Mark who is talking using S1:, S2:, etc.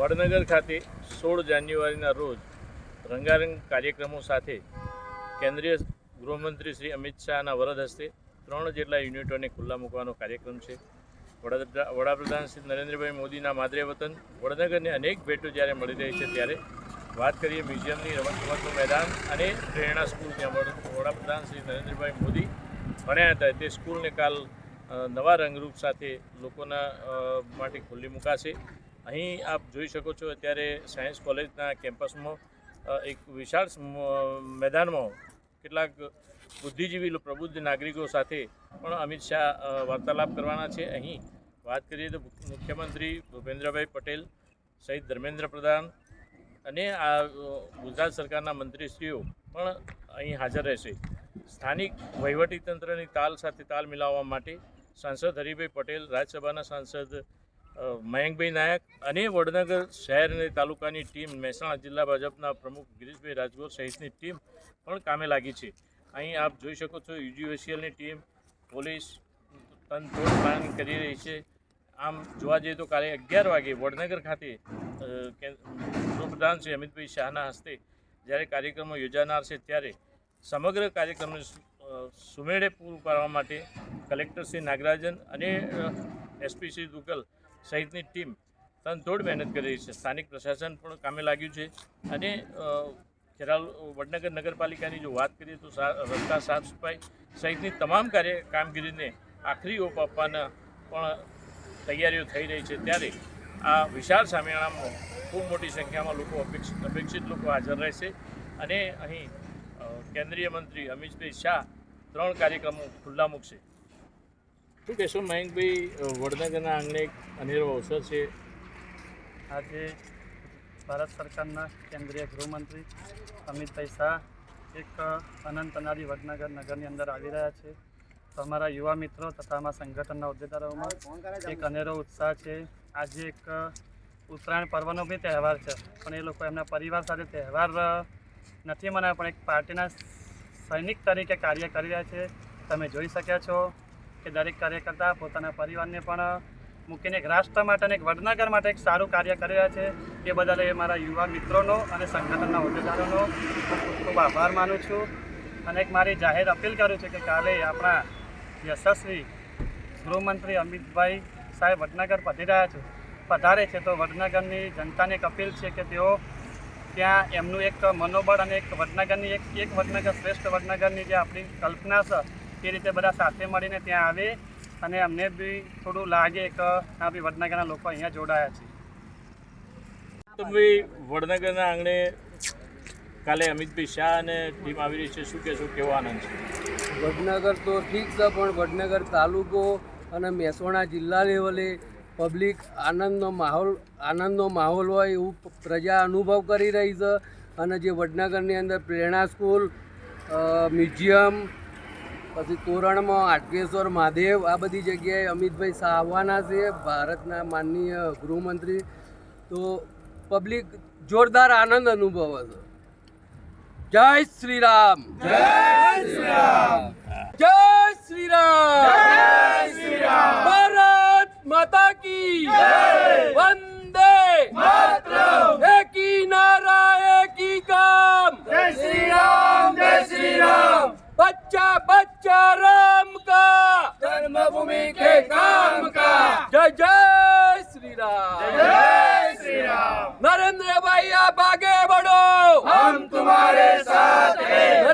S1: વડનગર ખાતે સોળ જાન્યુઆરીના રોજ રંગારંગ કાર્યક્રમો સાથે કેન્દ્રીય ગૃહમંત્રી શ્રી અમિત શાહના વરદ હસ્તે ત્રણ જેટલા યુનિટોને ખુલ્લા મૂકવાનો કાર્યક્રમ છે. વડાપ્રધા વડાપ્રધાન શ્રી નરેન્દ્રભાઈ મોદીના માદરે વતન વડનગરને અનેક ભેટો જ્યારે મળી રહી છે ત્યારે વાત કરીએ મ્યુઝિયમની રમતગમતનું મેદાન અને પ્રેરણા સ્કૂલ જ્યાં વડ- વડાપ્રધાન શ્રી નરેન્દ્રભાઈ મોદી ભણ્યા હતા. તે સ્કૂલને કાલ નવા રંગરૂપ સાથે લોકોના માટે ખુલ્લી મુકાશે. અહીં આપ જોઈ શકો છો અત્યારે સાયન્સ કોલેજના કેમ્પસમાં એક વિશાળ મેદાનમાં કેટલાક બુદ્ધિજીવી પ્રબુદ્ધ નાગરિકો સાથે પણ અમિત શાહ વાર્તાલાપ કરવાના છે. અહીં વાત કરીએ તો મુખ્યમંત્રી ભૂપેન્દ્રભાઈ પટેલ સહિત ધર્મેન્દ્ર પ્રધાન અને આ ગુજરાત સરકારના મંત્રીશ્રીઓ પણ અહીં હાજર રહેશે. સ્થાનિક વહીવટીતંત્રની તાલ સાથે તાલ મિલાવવા માટે સાંસદ હરિભાઈ પટેલ, રાજ્યસભાના સાંસદ મયંકભાઈ નાયક અને વડનગર શહેર અને તાલુકાની ટીમ, મહેસાણા જિલ્લા ભાજપના પ્રમુખ ગિરીશભાઈ રાજગોર સહિતની ટીમ પણ કામે લાગી છે. અહીં આપ જોઈ શકો છો, યુજીવીસીએલની ટીમ, પોલીસ તનતોડ પ્લાનિંગ કરી રહી છે. આમ જોવા જઈએ તો કાલે અગિયાર વાગે વડનગર ખાતે ગૃહપ્રધાન શ્રી અમિતભાઈ શાહના હસ્તે જ્યારે કાર્યક્રમો યોજાનાર છે ત્યારે સમગ્ર કાર્યક્રમને સુમેળે પૂરું પાડવા માટે કલેક્ટર શ્રી નાગરાજન અને એસપી શ્રી દુગલ સહિતની ટીમ તનતોડ મહેનત કરી રહી છે. સ્થાનિક પ્રશાસન પણ કામે લાગ્યું છે. અને ખેરાલ, વડનગર નગરપાલિકાની જો વાત કરીએ તો રસ્તા સાફ સફાઈ સહિતની તમામ કાર્ય કામગીરીને આખરી ઓપ આપવાના પણ તૈયારીઓ થઈ રહી છે. ત્યારે આ વિશાળ સામેળામાં ખૂબ મોટી સંખ્યામાં લોકો અપેક્ષિત અપેક્ષિત લોકો હાજર રહેશે. અને અહીં કેન્દ્રીય મંત્રી અમિતભાઈ શાહ ત્રણ કાર્યક્રમો ખુલ્લા મૂકશે. શું કહેશો મયંકભાઈ વડનગરના આંગણે એક અનેરો અવસર છે.
S2: આજે ભારત સરકારના કેન્દ્રીય ગૃહમંત્રી અમિતભાઈ શાહ એક અનંત અનાદી વડનગર નગરની અંદર આવી રહ્યા છે. તો અમારા યુવા મિત્રો તથા અમારા સંગઠનના હોદ્દેદારોમાં એક અનેરો ઉત્સાહ છે. આજે એક ઉત્તરાયણ પર્વનો બી તહેવાર છે, પણ એ લોકો એમના પરિવાર સાથે તહેવાર નથી મનાવ્યા, પણ એક પાર્ટીના સૈનિક તરીકે કાર્ય કરી રહ્યા છે. તમે જોઈ શક્યા છો કે દરેક કાર્યકર્તા પોતાના પરિવારને પણ મૂકીને એક રાષ્ટ્ર માટે અને એક વડનગર માટે એક સારું કાર્ય કરી રહ્યા છે. એ બદલ એ મારા યુવા મિત્રોનો અને સંગઠનના હોદ્દેદારોનો ખૂબ ખૂબ આભાર માનું છું. અને એક મારી જાહેર અપીલ કરું છું કે કાલે આપણા યશસ્વી ગૃહમંત્રી અમિતભાઈ સાહેબ વડનગર પધી રહ્યા છે. પધારે છે તો વડનગરની જનતાને એક અપીલ છે કે તેઓ ત્યાં એમનું એક મનોબળ અને એક વડનગરની એક એક વડનગર શ્રેષ્ઠ વડનગરની જે આપણી કલ્પના છે એ રીતે બધા સાથે મળીને ત્યાં આવે અને અમને બી થોડું લાગે કે આ બી વડનગરના લોકો અહીંયા જોડાયા છે.
S1: તો ભાઈ વડનગરના આંગણે કાલે અમિતભાઈ શાહ અને ટીમ આવી રહી છે. શું કહેશો? કેવો આનંદ છે?
S3: વડનગર તો ઠીક છે પણ વડનગર તાલુકો અને મહેસાણા જિલ્લા લેવલે પબ્લિક આનંદનો માહોલ આનંદનો માહોલ હોય એવું પ્રજા અનુભવ કરી રહી છે. અને જે વડનગરની અંદર પ્રેરણા સ્કૂલ મ્યુઝિયમ પછી તોરણમાં આટકેશ્વર મહાદેવ આ બધી જગ્યાએ અમિતભાઈ શાહ આવવાના છે ભારતના માનનીય ગૃહમંત્રી. તો પબ્લિક જોરદાર આનંદ અનુભવે છે. જય શ્રી રામ જય શ્રી રામ જય શ્રી રામ ભારત માતા કી વંદે એકી નારા એકી કામ. જય શ્રી રામ જય શ્રી રામ બચ્ચા બચ્ચા राम का? जन्मभूमि के काम का? जय जय श्री राम जय श्री राम नरेंद्र भाई आप आगे बढ़ो। हम तुम्हारे साथ हैं।